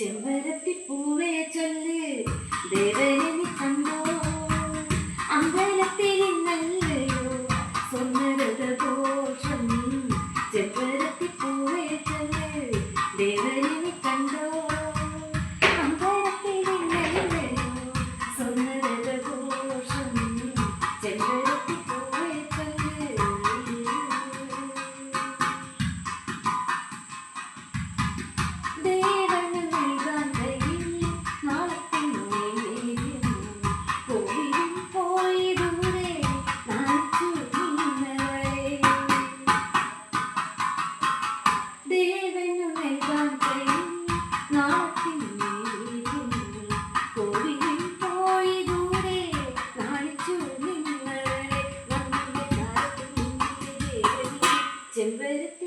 ചെമ്പരത്തി പൂവേ ചൊല്ല് ദേവനെ നീ കണ്ടോ? അമ്പലത്തിൽ നല്ലയോ? സ്വർണരഥഘോഷം ചെമ്പരത്തി പൂവേ ചൊല്ല് ദേവനെ செவ்வரு